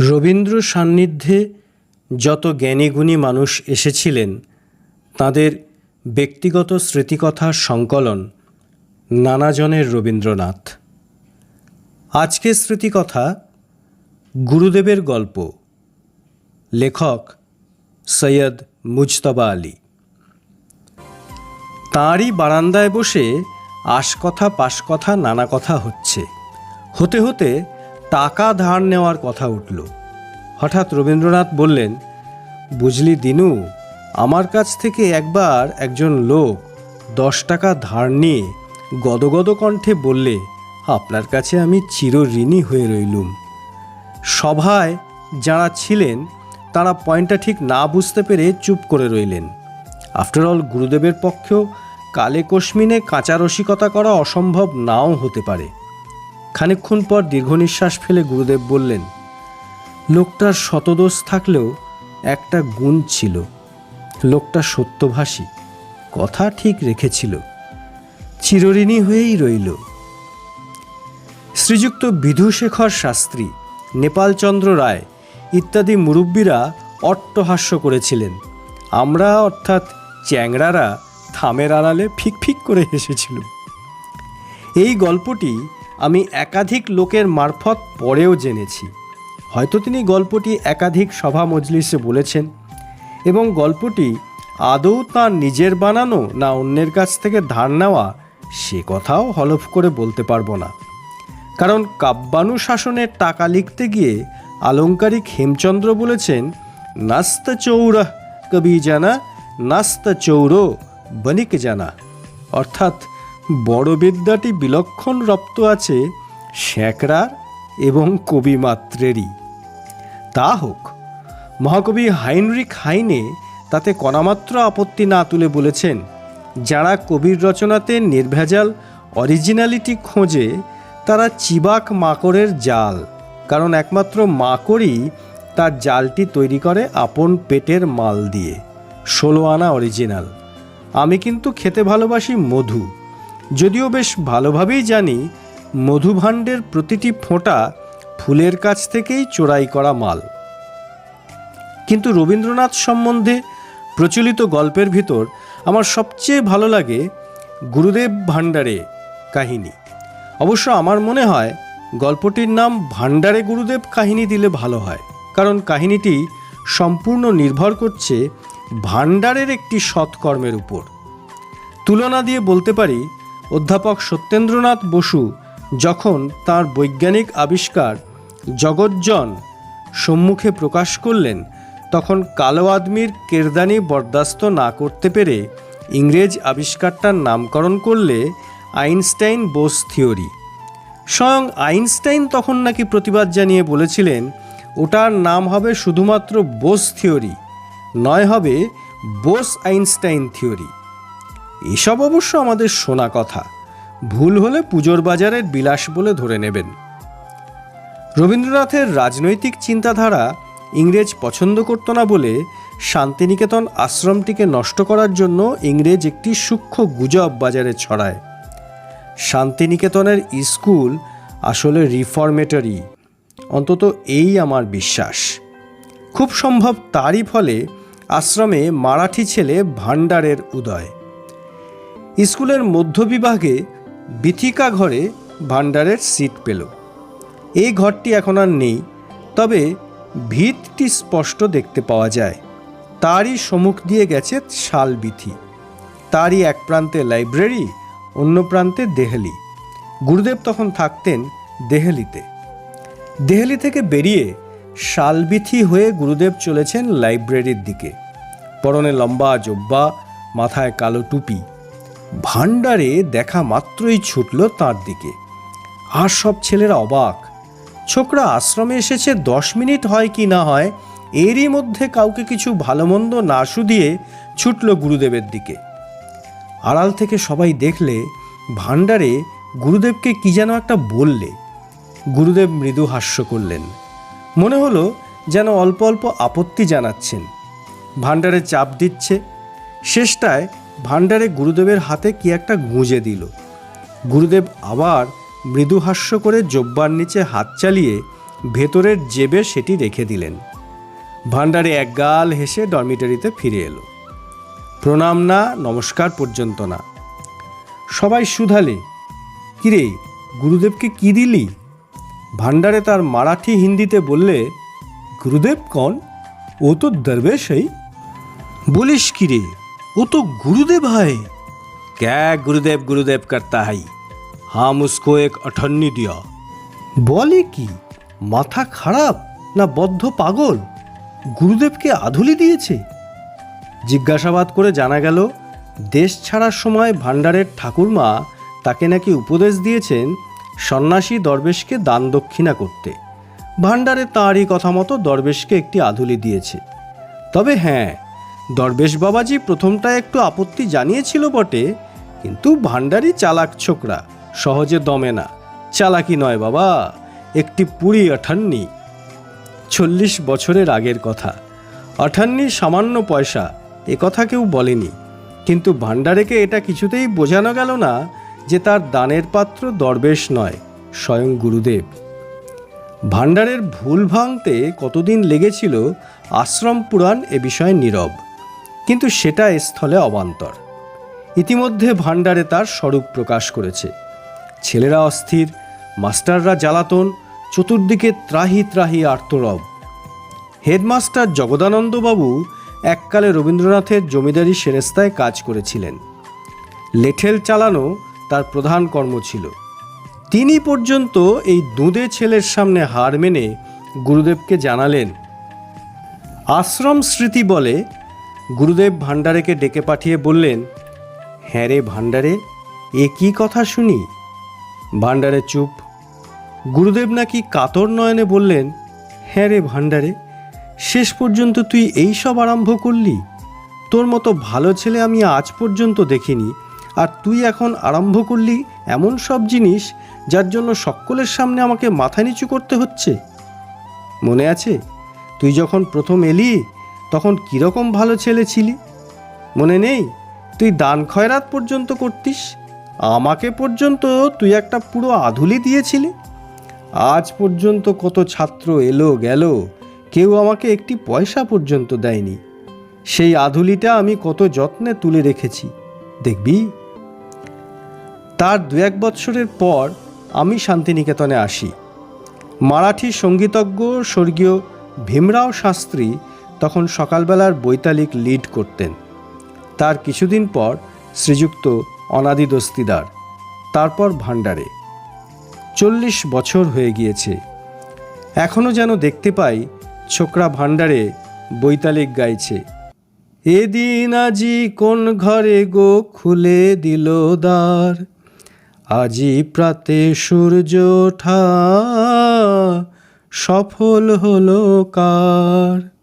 রবীন্দ্র সান্নিধ্যে যত জ্ঞানীগুণী মানুষ এসেছিলেন, তাঁদের ব্যক্তিগত স্মৃতিকথার সংকলন নানাজনের রবীন্দ্রনাথ। আজকের স্মৃতিকথা গুরুদেবের গল্প। লেখক সৈয়দ মুজতবা আলী। তাঁরই বারান্দায় বসে আশকথা পাশকথা নানা কথা হচ্ছে। হতে হতে টাকা ধার নেওয়ার কথা উঠল। হঠাৎ রবীন্দ্রনাথ বললেন, বুঝলি দিনু, আমার কাছ থেকে একবার একজন লোক দশ টাকা ধার নিয়ে গদগদ কণ্ঠে বললে, আপনার কাছে আমি চিরঋণী হয়ে রইলুম। সভায় যারা ছিলেন, তারা পয়েন্টটা ঠিক না বুঝতে পেরে চুপ করে রইলেন। আফটারঅল গুরুদেবের পক্ষেও কালে কশ্মিনে কাঁচা রসিকতা করা অসম্ভব নাও হতে পারে। খানিকক্ষণ পর দীর্ঘ নিঃশ্বাস ফেলে গুরুদেব বললেন, লোকটার শতদোষ থাকলেও একটা গুণ ছিল। লোকটা সত্যভাষী, কথা ঠিক রেখেছিল, চিরঋণী হয়েই রইল। শ্রীযুক্ত বিধুশেখর শাস্ত্রী, নেপালচন্দ্র রায় ইত্যাদি মুরব্বীরা অট্টহাস্য করেছিলেন। আমরা অর্থাৎ চ্যাংড়ারা থামের আড়ালে ফিক ফিক করে হেসেছিল এই গল্পটি আমি একাধিক লোকের মারফত পরেও জেনেছি। হয়তো তিনি গল্পটি একাধিক সভা মজলিসে বলেছেন এবং গল্পটি আদৌ তাঁর নিজের বানানো না অন্যের কাছ থেকে ধার নেওয়া সে কথাও হলফ করে বলতে পারব না। কারণ কাব্যানুশাসনের টাকা লিখতে গিয়ে আলংকারিক হেমচন্দ্র বলেছেন, নাস্ত চৌরহ কবি জানা, নাস্ত চৌর বণিক জানা। অর্থাৎ বড় বিদ্যাটি বিলক্ষণ রপ্ত আছে শ্যাকরার এবং কবি মাত্রেরই। তা হোক, মহাকবি হাইনরিক হাইনে তাতে কণামাত্র আপত্তি না তুলে বলেছেন, যারা কবির রচনাতে নির্ভেজাল অরিজিনালিটি খোঁজে, তারা চিবাক মাকড়ের জাল, কারণ একমাত্র মাকড়ই তার জালটি তৈরি করে আপন পেটের মাল দিয়ে। ষোলো আনা অরিজিনাল। আমি কিন্তু খেতে ভালোবাসি মধু। যদিও বেশ ভালোভাবেই জানি মধুভাণ্ডের প্রতিটি ফোঁটা ফুলের কাছ থেকেই চোরাই করা মাল। কিন্তু রবীন্দ্রনাথ সম্বন্ধে প্রচলিত গল্পের ভিতর আমার সবচেয়ে ভালো লাগে গুরুদেব ভাণ্ডারে কাহিনী। অবশ্য আমার মনে হয় গল্পটির নাম ভাণ্ডারে গুরুদেব কাহিনী দিলে ভালো হয়, কারণ কাহিনীটি সম্পূর্ণ নির্ভর করছে ভাণ্ডারের একটি সৎকর্মের উপর। তুলনা দিয়ে বলতে পারি অধ্যাপক সত্যেন্দ্রনাথ বসু যখন তার বৈজ্ঞানিক আবিষ্কার জগজ্জন সম্মুখে প্রকাশ করলেন, তখন কালো আদমির কেরদানি বরদাস্ত না করতে পেরে ইংরেজ আবিষ্কারটার নামকরণ করলে আইনস্টাইন বোস থিওরি। স্বয়ং আইনস্টাইন তখন নাকি প্রতিবাদ জানিয়ে বলেছিলেন, ওটার নাম হবে শুধুমাত্র বোস থিওরি, নয় হবে বোস আইনস্টাইন থিওরি। এসব অবশ্য আমাদের শোনা কথা। ভুল হলে পুজোর বাজারের বিলাস বলে ধরে নেবেন। রবীন্দ্রনাথের রাজনৈতিক চিন্তাধারা ইংরেজ পছন্দ করত না বলে শান্তিনিকেতন আশ্রমটিকে নষ্ট করার জন্য ইংরেজ একটি সূক্ষ্ম গুজব বাজারে ছড়ায়। শান্তিনিকেতনের স্কুল আসলে রিফর্মেটরি। অন্তত এই আমার বিশ্বাস। খুব সম্ভব তারই ফলে আশ্রমে মারাঠি ছেলে ভাণ্ডারের উদয়। স্কুলের মধ্যবিভাগে বিথিকা ঘরে ভাণ্ডারের সিট পেল। এই ঘরটি এখন আর নেই, তবে ভিতটি স্পষ্ট দেখতে পাওয়া যায়। তারই সম্মুখ দিয়ে গেছে শাল বিথি। তারই এক প্রান্তে লাইব্রেরি, অন্য প্রান্তে দেহলি। গুরুদেব তখন থাকতেন দেহলিতে। দেহলি থেকে বেরিয়ে শালবিথি হয়ে গুরুদেব চলেছেন লাইব্রেরির দিকে। পরনে লম্বা জব্বা, মাথায় কালো টুপি। ভাণ্ডারে দেখা মাত্রই ছুটল তার দিকে। আর সব ছেলেরা অবাক। ছোকরা আশ্রমে এসেছে, দশ মিনিট হয় কি না হয়, এরই মধ্যে কাউকে কিছু ভালো মন্দ না শুধিয়ে ছুটল গুরুদেবের দিকে। আড়াল থেকে সবাই দেখলে, ভাণ্ডারে গুরুদেবকে কি যেন একটা বললে। গুরুদেব মৃদু হাস্য করলেন। মনে হলো যেন অল্প অল্প আপত্তি জানাচ্ছেন। ভাণ্ডারে চাপ দিচ্ছে। শেষটায় ভাণ্ডারে গুরুদেবের হাতে কি একটা গুঁজে দিল। গুরুদেব আবার মৃদু হাস্য করে জব্বার নিচে হাত চালিয়ে ভেতরের জেবে সেটি রেখে দিলেন। ভাণ্ডারে একগাল হেসে ডরমিটারিতে ফিরে এলো। প্রণাম না, নমস্কার পর্যন্ত না। সবাই শুধালে, কিরে, গুরুদেবকে কি দিলি? ভাণ্ডারে তার মারাঠি হিন্দিতে বললে, গুরুদেব কন, ও তো দরবেশ বলিস কিরে ও তো গুরুদেব হয় क्या गुरुदेव गुरुदेव करता है हम उसको एक अठन्नी दिया বলে কি মাথা খারাপ না বদ্ধ পাগল গুরুদেবকে আধুলি দিয়েছে জিজ্ঞাসাবাদ করে জানা গেল দেশ ছাড়ার সময় ভাণ্ডারের ঠাকুরমা তাকে নাকি উপদেশ দিয়েছেন সন্ন্যাসী দরবেশকে দান দক্ষিণা করতে ভাণ্ডারে তাঁরই কথা মতো দরবেশকে একটি আধুলি দিয়েছে তবে হ্যাঁ দরবেশ বাবাজি প্রথমটা একটু আপত্তি জানিয়েছিল বটে, কিন্তু ভাণ্ডারি চালাক ছোকরা সহজে দমে না। চালাকি নয় বাবা, একটি পুরী আঠান্নি চল্লিশ বছরের আগের কথা। আঠান্নি সামান্য পয়সা, এ কথা কেউ বলেনি। কিন্তু ভাণ্ডারেকে এটা কিছুতেই বোঝানো গেল না যে তার দানের পাত্র দরবেশ নয়, স্বয়ং গুরুদেব। ভাণ্ডারের ভুল ভাঙতে কতদিন লেগেছিল আশ্রম পুরাণ এ বিষয়ে নীরব। কিন্তু সেটা স্থলে অবান্তর। ইতিমধ্যে ভাণ্ডারে তার স্বরূপ প্রকাশ করেছে। ছেলেরা অস্থির, মাস্টাররা জ্বালাতন, চতুর্দিকে ত্রাহি ত্রাহি আর্তরব। হেডমাস্টার জগদানন্দবাবু এককালে রবীন্দ্রনাথের জমিদারি সেরেস্তায় কাজ করেছিলেন। লেঠেল চালানো তার প্রধান কর্ম ছিল। তিনি পর্যন্ত এই দুঁদে ছেলের সামনে হার মেনে গুরুদেবকে জানালেন। আশ্রম স্মৃতি বলে গুরুদেব ভাণ্ডারেকে ডেকে পাঠিয়ে বললেন হ্যাঁ রে ভাণ্ডারে, এ কি কথা শুনি? ভাণ্ডারে চুপ। গুরুদেব নাকি কাতর নয়নে বললেন হ্যাঁ রে ভাণ্ডারে, শেষ পর্যন্ত তুই এই সব আরম্ভ করলি। তোর মতো ভালো ছেলে আমি আজ পর্যন্ত দেখিনি, আর তুই এখন আরম্ভ করলি এমন সব জিনিস যার জন্য সকলের সামনে আমাকে মাথা নিচু করতে হচ্ছে। মনে আছে? তুই যখন প্রথম এলি তখন কীরকম ভালো ছেলে ছিলি? মনে নেই? তুই দান খয়রাত পর্যন্ত করতিস? আমাকে পর্যন্ত তুই একটা পুরো আধুলি দিয়েছিলি? আজ পর্যন্ত কত ছাত্র এলো গেল, কেউ আমাকে একটি পয়সা পর্যন্ত দেয়নি। সেই আধুলিটা আমি কত যত্নে তুলে রেখেছি। দেখবি? তার দু এক বৎসরের পর আমি শান্তিনিকেতনে আসি। মারাঠি সঙ্গীতজ্ঞ, স্বর্গীয় ভীমরাও শাস্ত্রী তখন সকালবেলার বৈতালিক লিড করতেন। তার কিছুদিন পর শ্রীযুক্ত অনাদি দস্তিদার তারপর ভাণ্ডারে। চল্লিশ বছর হয়ে গিয়েছে। এখনও যেন দেখতে পাই ছোকরা ভাণ্ডারে বৈতালিক গাইছে। এদিন আজি কোন ঘরে গো খুলে দিল দ্বার? আজি প্রাতে সূর্য ওঠা, সফল হলো কার?